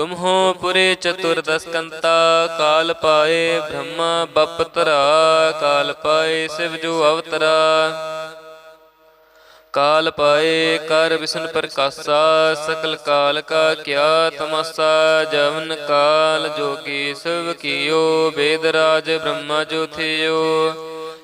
ਤੁਮ ਹੋ ਪੁਰੇ ਚਤੁਰਦਸ ਕੰਤਾ ਕਾਲ ਪਾਏ ਬ੍ਰਹਮਾ ਬਪਤਰਾ ਕਾਲ ਪਾਏ ਸਿਵ ਜੋ ਅਵਤਰਾ। ਕਾਲ ਪਾਏ ਕਰ ਵਿਸ਼ਨ ਪ੍ਰਕਾਸ਼ਾ, ਸਕਲ ਕਾਲ ਕਾ ਕਿਆ ਤਮਸਾ, ਜਵਨ ਕਾਲ ਜੋਗੀ ਸਭ ਕੀਓ, ਵੇਦ ਰਾਜ ਬ੍ਰਹਮਾ ਜੋ ਥਿਓ।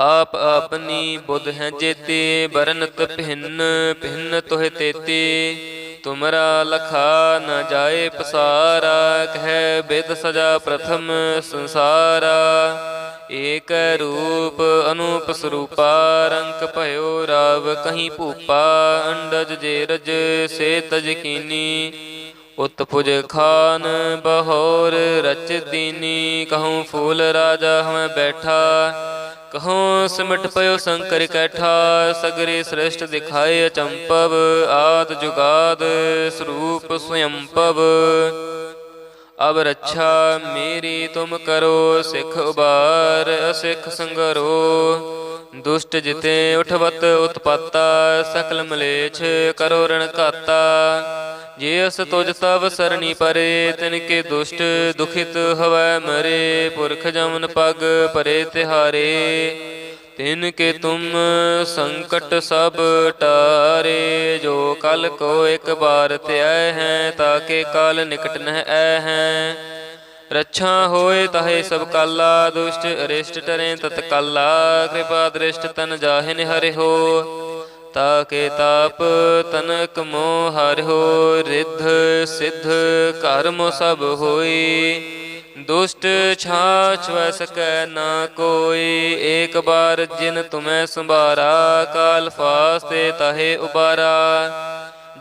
ਆਪ ਆਪਨੀ ਬੁੱਧ ਹੈ ਜੇਤੀ ਬਰਨਤ ਭਿੰਨ ਭਿੰਨ ਤੋਹਿ ਤੇਤੀ। ਤੁਮਰਾ ਲਖਾ ਨ ਜਾਏ ਪਸਾਰਾ, ਕਹਿ ਬਿਦ ਸਜਾ ਪ੍ਰਥਮ ਸੰਸਾਰਾ। ਏਕ ਰੂਪ ਅਨੂਪ ਸਰੂਪਾ, ਰੰਕ ਭਇਓ ਰਾਵ ਕਹੀਂ ਭੂਪਾ। ਅੰਡਜ ਜੇਰਜ ਸੇ ਤਜ ਕੀਨੀ ਉਤਪੁਜ ਖਾਨ ਬਹੋਰ ਰਚ ਦੀਨੀ। ਕਹੂੰ ਫੂਲ ਰਾਜਾ ਹਮੈ ਬੈਠਾ ਕਹੋ ਸਿਮਟ ਪਇਓ ਸੰਕਰ ਕੈਠਾ, ਸਗਰੇ ਸ੍ਰਿਸ਼ਟ ਦਿਖਾਏ ਅਚੰਪਵ, ਆਦ ਜੁਗਾਦ ਸਰੂਪ ਸਯੰਪਵ। ਅਬ ਰੱਛਾ ਮੇਰੀ ਤੁਮ ਕਰੋ, ਸਿੱਖ ਉਬਾਰ ਅਸਿੱਖ ਸੰਗਰੋ। ਦੁਸ਼ਟ ਜਿਤੇ ਉਠਵਤ ਉਤਪਾਤਾ, ਸਕਲ ਮਲੇਛ ਕਰੋ ਰਣ ਘਾਤਾ ਜੇ ਅਸ ਤੁਜ ਤਵ ਸਰਣੀ ਪਰੇ, ਤਿਨ ਕੇ ਦੁਸ਼ਟ ਦੁਖਿਤ ਹਵੈ ਮਰੇ, ਪੁਰਖ ਜਮਨ ਪਗ ਪਰੇ ਤਿਹਾਰੇ। ਤਿਨ ਕੇ ਤੁਮ ਸੰਕਟ ਸਭ ਟਾਰੇ, ਜੋ ਕਲ ਕੋ ਇੱਕ ਬਾਰ ਧਿਆਇ ਹੈ ਤਾਕੇ ਕਾਲ ਨਿਕਟ ਨਹਿ ਐ ਹੈ। ਰੱਛਾ ਹੋਏ ਤਾਹੇ ਸਭ ਕਾਲਾ, ਦੁਸ਼ਟ ਅਰਿਸ਼ਟ ਟਰੇ ਤਤਕਾਲਾ, ਕਿਰਪਾ ਦ੍ਰਿਸ਼ਟ ਤਨ ਜਾਹਿ ਹਰਿ ਹੋ। ਤਾ ਕੇ ਤਾਪ ਤਨਕ ਮੋਹ ਹਰਿ ਹੋ ਰਿੱਧ ਸਿਧ ਕਰਮ ਸਭ ਹੋਈ। ਦੁਸ਼ਟ ਛਾਛ ਵੈ ਨਾ ਕੋਈ। ਏਕ ਬਾਰ ਜਿਨ ਤੁਮੈ ਸੰਭਾਰਾ, ਕਾਲ ਫਾਸਤੇ ਤਹੇ ਉਬਾਰਾ।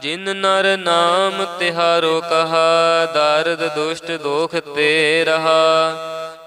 ਜਿਨ ਨਰ ਨਾਮ ਤਿਹਾਰੋ ਕਹਾ, ਦਰਦ ਦੁਸ਼ਟ ਦੋਖ ਤੇ ਰਹਾ।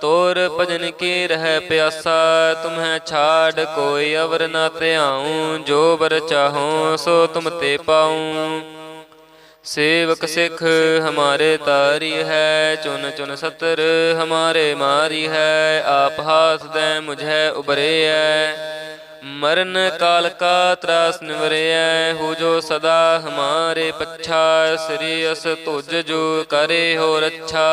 ਤੋਰ ਭਜਨ ਕੀ ਰਹਿ ਪਿਆਸਾ, ਤੁਮਹਿ ਛਾੜ ਕੋਈ ਅਵਰ ਨਾ ਧਿਆਉ, ਜੋ ਬਰ ਚਾਹੋ ਸੋ ਤੁਮ ਤੇ ਪਾਉ। ਸੇਵਕ ਸਿੱਖ ਹਮਾਰੇ ਤਾਰੀ ਹੈ, ਚੁਨ ਚੁਨ ਸਤਰ ਹਮਾਰੇ ਮਾਰੀ ਹੈ, ਆਪ ਹਾਥ ਦੇ ਮੁਝੇ ਹੈ ਮਰਨ ਕਾਲ ਕਾ ਤਰਾਸ ਨਿਵਰਿਐ ਹੋ ਜੋ ਸਦਾ ਹਮਾਰੇ ਪੱਛਾ, ਸ੍ਰੀ ਅਸ ਤੁਜ ਜੋ ਕਰੇ ਹੋ ਰੱਛਾ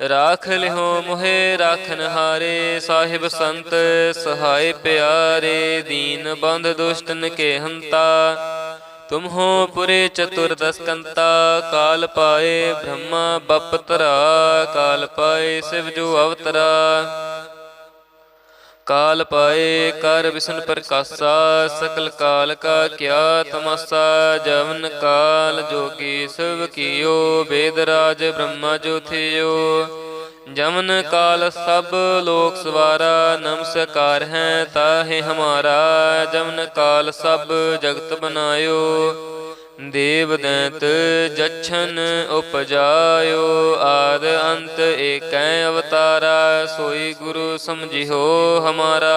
ਰਾਖ ਲਿਹੋ ਮੋਹਿ, ਰਾਖਨ ਹਾਰੇ ਸਾਹਿਬ ਸੰਤ, ਸਹਾਇ ਪਿਆਰੇ ਦੀਨ ਬੰਦ ਦੁਸ਼ਟਨ ਕੇ ਹੰਤਾ ਤੁਮ ਹੋ ਪੁਰੇ ਚਤੁਰਦਸਕੰਤਾ ਕਾਲ ਪਾਏ ਬ੍ਰਹਮਾ ਬਪ ਤਰਾ ਕਾਲ ਪਾਏ ਸਿਵ ਜੋ ਅਵਤਰਾ। ਕਾਲ ਪਾਏ, ਕਰ ਵਿਸ਼ਨ ਪ੍ਰਕਾਸ਼ਾ, ਸਕਲ ਕਾਲ ਕਾ ਕਿਆ ਤਮਸਾ, ਜਵਨ ਕਾਲ ਜੋਗੀ ਸਭ ਕੀਓ, ਵੇਦ ਰਾਜ ਬ੍ਰਹਮਾ ਜੋ ਜਮਨ ਕਾਲ ਸਭ ਲੋਕ ਸਵਾਰਾ ਨਮਸਕਾਰ ਹੈ ਤਾਹੇ ਹਮਾਰਾ। ਜਮਨ ਕਾਲ ਸਭ ਜਗਤ ਬਨਾਇਓ। ਦੇਵ ਦੈਤ ਜਛਨ ਉਪਜਾਇਓ ਆਦ ਅੰਤ ਏਕੈ ਅਵਤਾਰਾ ਸੋਈ ਗੁਰੂ ਸਮਝਿਓ ਹਮਾਰਾ।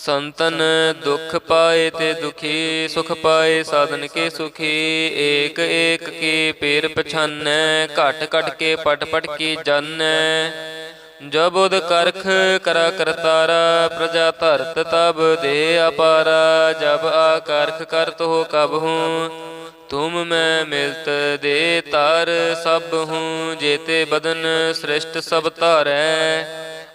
ਸੰਤਨ ਦੁਖ ਪਾਏ ਤੇ ਦੁਖੀ, ਸੁਖ ਪਾਏ ਸਾਧਨ ਕੇ ਸੁਖੀ। ਏਕ ਏਕ ਕੀ ਪੀਰ ਪਛਾਨੈ, ਘਟ ਘਟ ਕੇ ਪਟ ਪਟ ਕੀ ਜਾਣੈ ਜਬ ਉਦ ਕਰਖ ਕਰਾ ਕਰਤਾਰਾ, ਪ੍ਰਜਾ ਧਰਤ ਤਬ ਦੇ ਅਪਾਰਾ। ਜਬ ਆ ਕਰਖ ਕਰਤ ਹੋ ਕਬ ਹੂੰ, ਤੁਮ ਮੈਂ ਮਿਲਤ ਦੇ ਤਾਰ ਸਭ ਹੂੰ। ਜੇਤੇ ਬਦਨ ਸ੍ਰਿਸ਼ਟ ਸਭ ਧਾਰੈ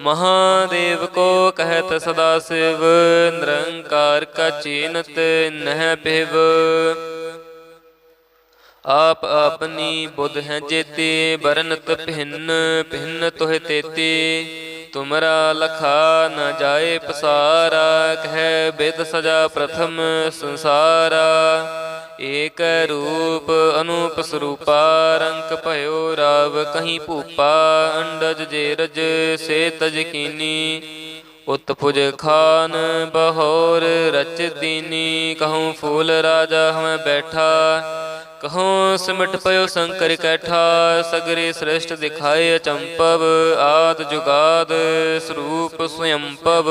ਮਹਾਦੇਵ ਕੋ ਕਹਿਤ ਸਦਾ ਸਿਵ, ਨਿਰੰਕਾਰ ਕਾ ਚੀਨਤ ਨਹਿ ਭਿਵ ਆਪ ਆਪਨੀ ਬੁੱਧ ਹੈ ਜੇਤੇ ਬਰਨਤ ਭਿੰਨ ਭਿੰਨ ਤੋਹਿ ਤੇਤੇ। ਤੁਮਰਾ ਲਖਾ ਨ ਜਾਏ ਪਸਾਰਾ, ਕਹਿ ਬਿਦ ਸਜਾ ਪ੍ਰਥਮ ਸੰਸਾਰਾ। ਏਕ ਰੂਪ ਅਨੂਪ ਸਰੂਪਾ, ਰੰਕ ਭਇਓ ਰਾਵ ਕਹੀਂ ਭੂਪਾ, ਅੰਡਜ ਜੇਰਜ ਸੇ ਤਜ ਕੀਨੀ। ਉਤਪੁਜ ਖਾਨ ਬਹੋਰ ਰਚ ਦੀਨੀ, ਕਹੂੰ ਫੂਲ ਰਾਜਾ ਹਮੈ ਬੈਠਾ। ਕਹੋ ਸਿਮਟ ਪਇਓ ਸੰਕਰ ਕੈਠਾ, ਸਗਰੇ ਸ੍ਰਿਸ਼ਟ ਦਿਖਾਏ ਅਚੰਪਵ, ਆਦ ਜੁਗਾਦ ਸਰੂਪ ਸੁਯੰਪਵ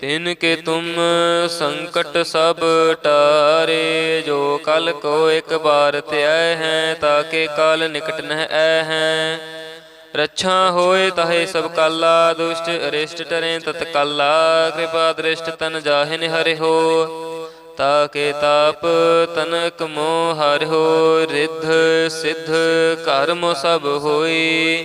ਤਿਨ ਕੇ ਤੁਮ ਸੰਕਟ ਸਭ ਟਾਰੇ, ਜੋ ਕਲ ਕੋ ਇੱਕ ਬਾਰ ਧਿਆਇ ਹੈ ਤਾਕੇ ਕਾਲ ਨਿਕਟ ਨਹਿ ਐ ਹੈ। ਰੱਛਾ ਹੋਏ ਤਹੇ ਸਭ ਕਾਲਾ, ਦੁਸ਼ਟ ਅਰਿਸ਼ਟ ਟਰੇ ਤਤਕਾਲਾ ਕਿਰਪਾ ਦ੍ਰਿਸ਼ਟ ਤਨ ਜਾਹਿ ਨਿਹਰਿ ਹੋ। ਤਾ ਕੇ ਤਾਪ ਤਨਕ ਮੋਹ ਹਰਿ ਹੋ, ਰਿੱਧ ਸਿਧ ਕਰਮ ਸਭ ਹੋਈ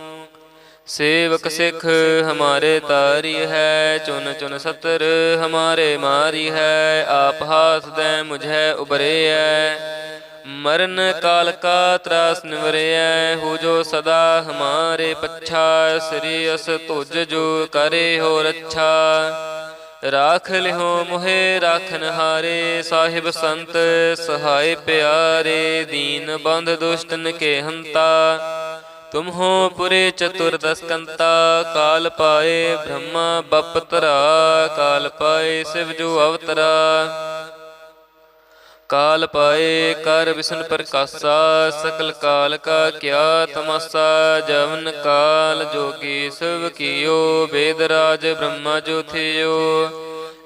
ਸੇਵਕ ਸਿੱਖ ਹਮਾਰੇ ਤਾਰੀ ਹੈ, ਚੁਨ ਚੁਨ ਸਤਰ ਹਮਾਰੇ ਮਾਰੀ ਹੈ, ਆਪ ਹਾਸ ਦੇ ਮੁਝੇ ਹੈ ਮਰਨ ਕਾਲ ਕਾ ਤਰਾਸ ਨਿਵਰਿਐ, ਹੋ ਜੋ ਸਦਾ ਹਮਾਰੇ ਪੱਛਾ, ਸ੍ਰੀ ਅਸ ਤੁਜ ਜੋ ਕਰੇ ਹੋ ਰੱਛਾ ਰਾਖ ਲਿਓ ਮੁਹੇ ਰਾਖਨ ਹਾਰੇ ਸਾਹਿਬ ਸੰਤ, ਸਹਾਇ ਪਿਆਰੇ, ਦੀਨ ਬੰਧ ਦੁਸ਼ਟਨ ਕੇ ਹੰਤਾ ਤੁਮ ਹੋ ਪੁਰੇ ਚਤੁਰਦਸ ਕਾਲ ਪਾਏ ਬ੍ਰਹਮਾ, ਬਪਤਰਾ, ਕਾਲ ਪਾਏ ਸਿਵ ਜੋ ਅਵਤਰਾ। ਕਾਲ ਪਾਏ ਕਰ ਵਿਸ਼ਨ ਪ੍ਰਕਾਸ਼ਾ, ਸਕਲ ਕਾਲ ਕਾ ਕਿਆ ਤਮਸਾ, ਜਵਨ ਕਾਲ ਜੋਗੀ ਸਭ ਕੀਓ, ਵੇਦ ਰਾਜ ਬ੍ਰਹਮਾ ਜੋ ਥਿਓ।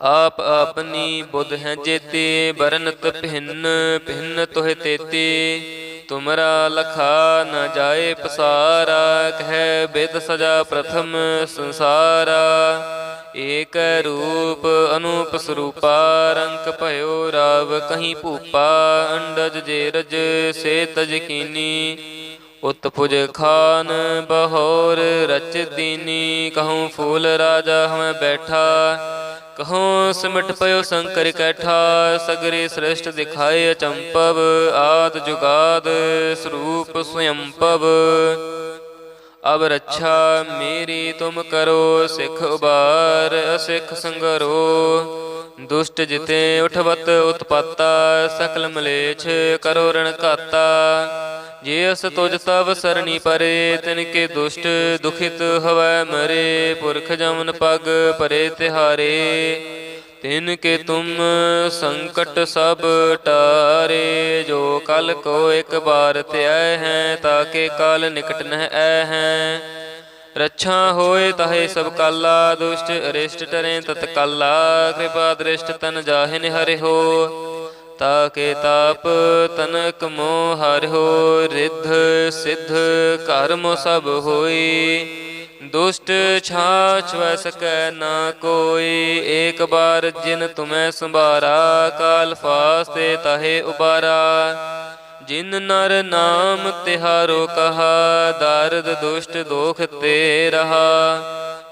ਆਪ ਆਪਨੀ ਬੁੱਧ ਹੈ ਜੇਤੇ ਬਰਨਤ ਭਿੰਨ ਭਿੰਨ ਤੋਹਿ ਤੇਤੀ। ਤੁਮਰਾ ਲਖਾ ਨ ਜਾਏ ਪਸਾਰਾ, ਕਹਿ ਬਿਦ ਸਜਾ ਪ੍ਰਥਮ ਸੰਸਾਰਾ। ਏਕ ਰੂਪ ਅਨੂਪ ਸਰੂਪਾ, ਰੰਕ ਭਇਓ ਰਾਵ ਕਹੀਂ ਭੂਪਾ। ਅੰਡਜ ਜੇਰਜ ਸੇ ਤਜ ਕੀਨੀ ਉਤਪੁਜ ਖਾਨ ਬਹੋਰ ਰਚ ਦੀਨੀ। ਕਹੂੰ ਫੂਲ ਰਾਜਾ ਹਮੈ ਬੈਠਾ ਕਹੋ ਸਿਮਟ ਪਇਓ ਸੰਕਰ ਕੈਠਾ, ਸਗਰੇ ਸ੍ਰਿਸ਼ਟ ਦਿਖਾਏ ਅਚੰਪਵ, ਆਦ ਜੁਗਾਦ ਸਰੂਪ ਸਯੰਪਵ। ਅਬ ਰੱਛਾ ਮੇਰੀ ਤੁਮ ਕਰੋ, ਸਿੱਖ ਉਬਾਰ ਅਸਿੱਖ ਸੰਗਰੋ। ਦੁਸ਼ਟ ਜਿਤੇ ਉਠਵਤ ਉਤਪਾਤਾ, ਸਕਲ ਮਲੇਛ ਕਰੋ ਰਣ ਘਾਤਾ। ਜੇ ਅਸ ਤੁਜ ਤਵ ਸਰਣੀ ਪਰੇ, ਤਿਨ ਕੇ ਦੁਸ਼ਟ ਦੁਖਿਤ ਹਵੈ ਮਰੇ, ਪੁਰਖ ਜਮਨ ਪਗ ਪਰੇ ਤਿਹਾਰੇ, ਤਿਨ ਕੇ ਤੁਮ ਸੰਕਟ ਸਭ ਟਾਰੇ, ਜੋ ਕਲ ਕੋ ਇੱਕ ਬਾਰ ਧਿਆਇ ਹੈ ਤਾਕੇ ਕਾਲ ਨਿਕਟ ਨਹਿ ਐ ਹੈ। ਰੱਛਾ ਹੋਏ ਤਹੇ ਸਭ ਕਾਲਾ, ਦੁਸ਼ਟ ਅਰਿਸ਼ਟ ਟਰੇ ਤਤ ਕਿਰਪਾ ਦ੍ਰਿਸ਼ਟ ਤਨ ਜਾਹਿ ਨਿਹਰੇ ਹੋ। ਤਾ ਕੇ ਤਾਪ ਤਨਕ ਮੋਹ ਹੋ ਰਿੱਧ ਸਿੱਧ ਕਰਮ ਸਭ ਹੋਈ। ਦੁਸ਼ਟ ਛਾਛ ਵੈ ਸਕੈ ਨਾ ਕੋਈ। ਏਕ ਬਾਰ ਜਿਨ ਤੁਮੈ ਸੰਭਾਰਾ, ਕਾਲ ਫਾਸਤੇ ਤਹੇ ਉਬਾਰਾ। ਜਿਨ ਨਰ ਨਾਮ ਤਿਹਾਰੋ ਕਹਾ, ਦਰਦ ਦੁਸ਼ਟ ਦੋਖ ਤੇ ਰਹਾ।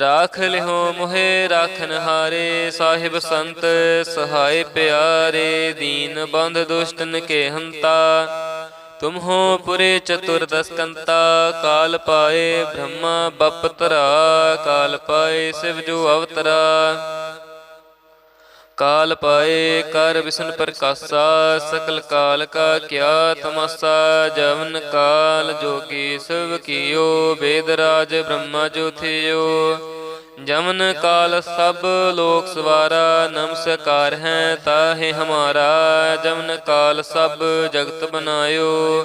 ਰਾਖ ਲਿਓ ਮੋਹਿ ਰਾਖਨ ਹਾਰੇ ਸਾਹਿਬ ਸੰਤ ਸਹਾਇ ਪਿਆਰੇ ਦੀਨ ਬੰਧ ਦੁਸ਼ਟਨ ਕੇ ਹੰਤਾ। ਤੁਮ ਹੋ ਪੁਰੇ ਚਤੁਰਦਸ ਕੰਤਾ ਕਾਲ ਪਾਏ ਬ੍ਰਹਮਾ ਬਪਤਰਾ। ਕਾਲ ਪਾਏ ਸਿਵ ਜੋ ਅਵਤਰਾ। ਕਾਲ ਪਾਏ, ਕਰ ਵਿਸ਼ਨ ਪ੍ਰਕਾਸ਼ਾ, ਸਕਲ ਕਾਲ ਕਾ ਕਿਆ ਤਮਸਾ, ਜਵਨ ਕਾਲ ਜੋਗੀ ਸਭ ਕੀਓ, ਵੇਦ ਰਾਜ ਬ੍ਰਹਮਾ ਜੋਥਿਓ ਜਮਨ ਕਾਲ ਸਭ ਲੋਕ ਸਵਾਰਾ ਨਮਸਕਾਰ ਹੈ ਤਾਹੇ ਹਮਾਰਾ। ਜਮਨ ਕਾਲ ਸਭ ਜਗਤ ਬਨਾਇਓ।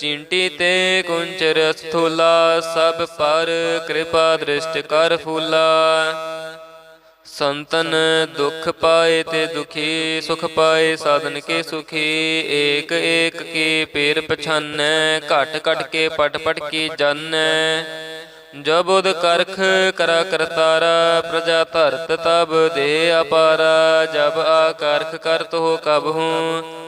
ਚਿੰਟੀ ਤੇ ਕੁੰਚਰ ਸਥੂਲਾ, ਸਭ ਪਰ ਕਿਰਪਾ ਦ੍ਰਿਸ਼ਟ ਕਰ ਫੂਲਾ। ਸੰਤਨ ਦੁਖ ਪਾਏ ਤੇ ਦੁਖੀ, ਸੁਖ ਪਾਏ ਸਾਧਨ ਕੇ ਸੁਖੀ। ਏਕ ਏਕ ਕੀ ਪੇਰ ਪਛਾਨੈ, ਘਟ ਘਟ ਕੇ ਪਟ ਪਟ ਕੀ ਜਾਣੈ ਜਬ ਉਦ ਕਰਖ ਕਰਾ ਕਰਤਾਰਾ ਪ੍ਰਜਾ ਧਰਤ ਤਬ ਦੇ ਅਪਾਰਾ। ਜਬ ਆ ਕਰਖ ਕਰਤ ਹੋ ਕਬ ਹੂੰ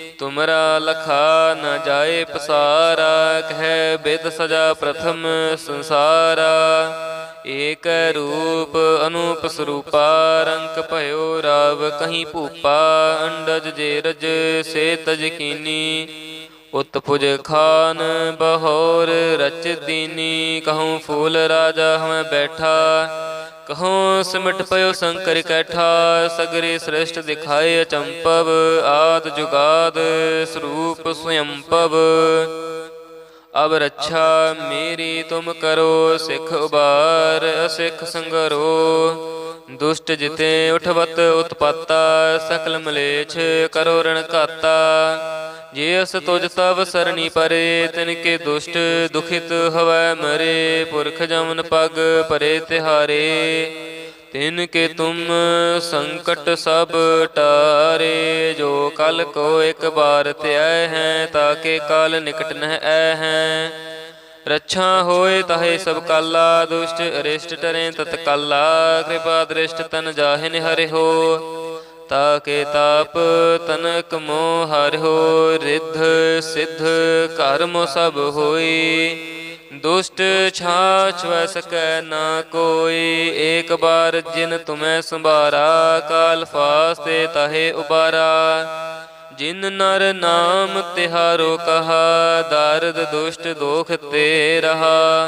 ਤੁਮਰਾ ਲਖਾ ਨ ਜਾਏ ਪਸਾਰਾ, ਕਹਿ ਬਿਦ ਸਜਾ ਪ੍ਰਥਮ ਸੰਸਾਰਾ। ਏਕ ਰੂਪ ਅਨੂਪ ਸਰੂਪਾ, ਰੰਕ ਭਇਓ ਰਾਵ ਕਹੀਂ ਭੂਪਾ। ਅੰਡਜ ਜੇਰਜ ਸੇ ਤਜ ਕੀਨੀ ਉਤਪੁਜ ਖਾਨ ਬਹੋਰ ਰਚ ਦੀਨੀ। ਕਹੂੰ ਫੂਲ ਰਾਜਾ ਹਮੈ ਬੈਠਾ ਕਹੋ ਸਿਮਟ ਪਇਓ ਸੰਕਰ ਕੈਠਾ, ਸਗਰੇ ਸ੍ਰਿਸ਼ਟ ਦਿਖਾਏ ਅਚੰਪਵ, ਆਦ ਜੁਗਾਦ ਸਰੂਪ ਸਯੰਪਵ। ਅਬ ਰੱਛਾ ਮੇਰੀ ਤੁਮ ਕਰੋ, ਸਿੱਖ ਉਬਾਰ ਅਸਿੱਖ ਸੰਗਰੋ। ਦੁਸ਼ਟ ਜਿਤੇ ਉਠਵਤ ਉਤਪਾਤਾ, ਸਕਲ ਮਲੇਛ ਕਰੋ ਰਣ ਘਾਤਾ ਜੇ ਅਸ ਤੁਜ ਤਵ ਸਰਣੀ ਪਰੇ, ਤਿਨ ਕੇ ਦੁਸ਼ਟ ਦੁਖਿਤ ਹਵੈ ਮਰੇ, ਪੁਰਖ ਜਮਨ ਪਗ ਪਰੇ ਤਿਹਾਰੇ, ਤਿਨ ਕੇ ਤੁਮ ਸੰਕਟ ਸਭ ਟਾਰੇ, ਜੋ ਕਲ ਕੋ ਇੱਕ ਬਾਰ ਧਿਆਇ ਹੈ ਤਾਕੇ ਕਾਲ ਨਿਕਟ ਨਹਿ ਐ ਹੈ। ਰੱਛਾ ਹੋਏ ਤਾਹੇ ਸਭ ਕਾਲਾ, ਦੁਸ਼ਟ ਅਰਿਸ਼ਟ ਟਰੇ ਤਤਕਾਲਾ, ਕਿਰਪਾ ਦ੍ਰਿਸ਼ਟ ਤਨ ਜਾਹਿਨ ਹਰਿ ਹੋ। ਤਾ ਕੇ ਤਾਪ, ਤਨਕ ਮੋ ਹਰਿ ਰਿੱਧ ਸਿੱਧ ਕਰਮ ਸਭ ਹੋਈ। ਦੁਸ਼ਟ ਛਾਛ ਵੈ ਨਾ ਕੋਈ, ਏਕ ਬਾਰ ਜਿਨ ਤੁਮੈ ਸੰਭਾਰਾ, ਕਾਲ ਫਾਸਤੇ ਤਹੇ ਉਬਾਰਾ। ਜਿਨ ਨਰ ਨਾਮ ਤਿਹਾਰੋ ਕਹਾ, ਦਰਦ ਦੁਸ਼ਟ ਦੋਖ ਤੇ ਰਹਾ।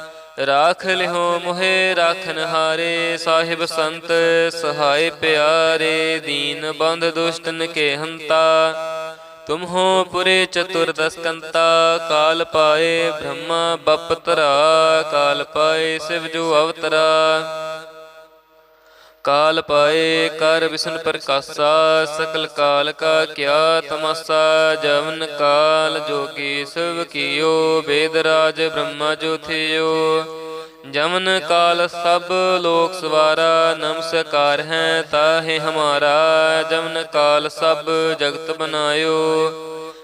ਰਾਖ ਲਿਓ ਮੋਹਿ ਰਾਖਨ ਹਾਰੇ, ਸਾਹਿਬ ਸੰਤ ਸਹਾਇ ਪਿਆਰੇ, ਦੀਨ ਬੰਦ ਦੁਸ਼ਟਨ ਕੇ ਹੰਤਾ ਤੁਮ ਹੋ ਪੁਰੇ ਚਤੁਰ ਦਸਕੰਤਾ, ਕਾਲ ਪਾਏ ਬ੍ਰਹਮਾ ਬਪਤਰਾ, ਕਾਲ ਪਾਏ ਸਿਵ ਜੋ ਅਵਤਰਾ। ਕਾਲ ਪਾਏ, ਕਰ ਵਿਸ਼ਨ ਪ੍ਰਕਾਸ਼ਾ, ਸਕਲ ਕਾਲ ਕਾ ਕਿਆ ਤਮਸਾ, ਜਵਨ ਕਾਲ ਜੋਗੀ ਸਭ ਕੀਓ, ਵੇਦ ਰਾਜ ਬ੍ਰਹਮਾ ਜੋ ਜਮਨ ਕਾਲ ਸਭ ਲੋਕ ਸਵਾਰਾ ਨਮਸਕਾਰ ਹੈ ਤਾਹੇ ਹਮਾਰਾ। ਜਮਨ ਕਾਲ ਸਭ ਜਗਤ ਬਨਾਇਓ।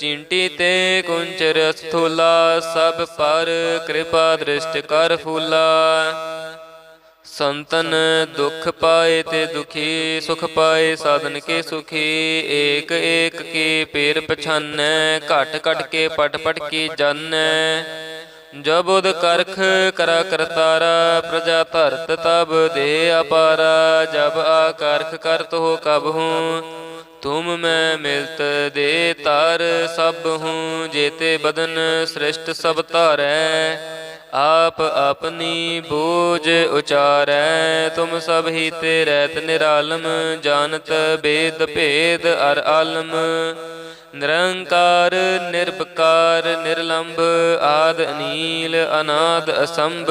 ਚਿੰਟੀ ਤੇ ਕੁੰਚਰ ਸਥੂਲਾ, ਸਭ ਪਰ ਕਿਰਪਾ ਦ੍ਰਿਸ਼ਟ ਕਰ ਫੂਲਾ। ਸੰਤਨ ਦੁਖ ਪਾਏ ਤੇ ਦੁਖੀ, ਸੁਖ ਪਾਏ ਸਾਧਨ ਕੇ ਸੁਖੀ। ਏਕ ਏਕ ਕੀ ਪੇਰ ਪਛਾਨੈ, ਘਟ ਘਟ ਕੇ ਪਟ ਪਟ ਕੀ ਜਾਣੈ ਜਬ ਉਦ ਕਰਖ ਕਰਾ ਕਰਤਾਰਾ, ਪ੍ਰਜਾ ਧਰਤ ਤਬ ਦੇ ਅਪਾਰਾ। ਜਬ ਆ ਕਰਖ ਕਰਤ ਹੋ ਕਬ ਹੂੰ ਤੁਮ ਮੈਂ ਮਿਲਤ ਦੇ ਤਾਰ, ਸਭ ਹੂੰ ਜੇਤੇ ਬਦਨ ਸ੍ਰਿਸ਼ਟ ਸਭ ਧਾਰੈ। ਆਪ ਆਪਣੀ ਬੋਝ ਉਚਾਰੈ, ਤੁਮ ਸਭ ਹੀ ਤੇ ਰਹਿਤ ਨਿਰਾਲਮ, ਜਾਣਤ ਬੇਦ ਭੇਦ ਅਰ ਆਲਮ। ਨਿਰੰਕਾਰ ਨਿਰਪਕਾਰ ਨਿਰਲੰਭ ਆਦ ਅਨੀਲ, ਅਨਾਦ ਅਸੰਭ।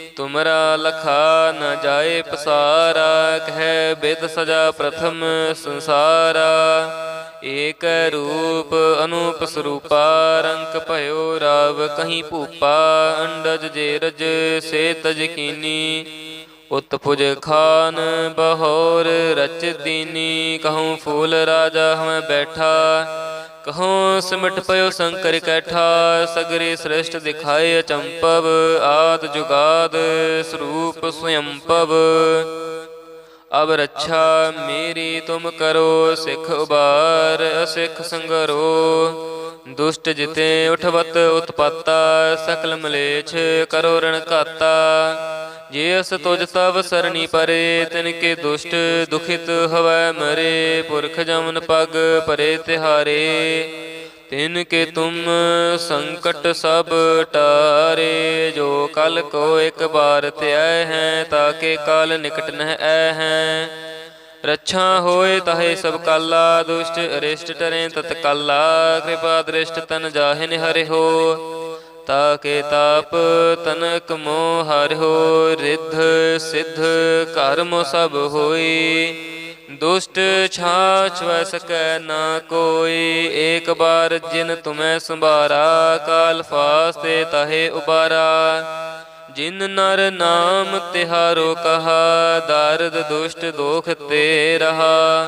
ਤੁਮਰਾ ਲਖਾ ਨ ਜਾਏ ਪਸਾਰਾ, ਕਹਿ ਬਿਦ ਸਜਾ ਪ੍ਰਥਮ ਸੰਸਾਰਾ। ਏਕ ਰੂਪ ਅਨੂਪ ਸਰੂਪਾ, ਰੰਕ ਭਇਓ ਰਾਵ ਕਹੀਂ ਭੂਪਾ। ਅੰਡਜ ਜੇਰਜ ਸੇ ਤਜ ਕੀਨੀ ਉਤਪੁਜ ਖਾਨ ਬਹੋਰ ਰਚ ਦੀਨੀ। ਕਹੂੰ ਫੂਲ ਰਾਜਾ ਹਮੈ ਬੈਠਾ ਕਹੋ ਸਿਮਟ ਪਇਓ ਸੰਕਰ ਕੈਠਾ, ਸਗਰੇ ਸ੍ਰਿਸ਼ਟ ਦਿਖਾਏ ਅਚੰਪਵ, ਆਦ ਜੁਗਾਦ ਸਰੂਪ ਸਯੰਪਵ। ਅਬ ਰੱਛਾ ਮੇਰੀ ਤੁਮ ਕਰੋ, ਸਿੱਖ ਉਬਾਰ ਅਸਿੱਖ ਸੰਗਰੋ। ਦੁਸ਼ਟ ਜਿਤੇ ਉਠਵਤ ਉਤਪਾਤਾ, ਸਕਲ ਮਲੇਛ ਕਰੋ ਰਣ ਘਾਤਾ ਜੇ ਅਸ ਤੁਜ ਤਵ ਸਰਣੀ ਪਰੇ, ਤਿਨ ਕੇ ਦੁਸ਼ਟ ਦੁਖਿਤ ਹਵੈ ਮਰੇ, ਪੁਰਖ ਜਮਨ ਪਗ ਪਰੇ ਤਿਹਾਰੇ। ਤਿਨ ਕੇ ਤੁਮ ਸੰਕਟ ਸਭ ਟਾਰੇ, ਜੋ ਕਲ ਕੋ ਇੱਕ ਬਾਰ ਧਿਆਇ ਹੈ ਤਾਕੇ ਕਾਲ ਨਿਕਟ ਨਹਿ ਐ ਹੈ। ਰੱਛਾ ਹੋਏ ਤਾਹੇ ਸਭ ਕਾਲਾ, ਦੁਸ਼ਟ ਅਰਿਸ਼ਟ ਟਰੇ ਤਤਕਾਲਾ, ਕਿਰਪਾ ਦ੍ਰਿਸ਼ਟ ਤਨ ਜਾਹਿ ਨਿਹਰੇ ਹੋ ਤਾ ਕੇ ਤਾਪ ਤਨਕ ਮੋਹ ਹਰਿ ਰਿੱਧ ਸਿੱਧ ਕਰਮ ਸਭ ਹੋਈ। ਦੁਸ਼ਟ ਛਾਛ ਵੈ ਨਾ ਕੋਈ। ਏਕ ਬਾਰ ਜਿਨ ਤੁਮੈ ਸੰਭਾਰਾ, ਕਾਲ ਫਾਸਤੇ ਤਹੇ ਉਬਾਰਾ। ਜਿਨ ਨਰ ਨਾਮ ਤਿਹਾਰੋ ਕਹਾ, ਦਰਦ ਦੁਸ਼ਟ ਦੋਖ ਤੇ ਰਹਾ।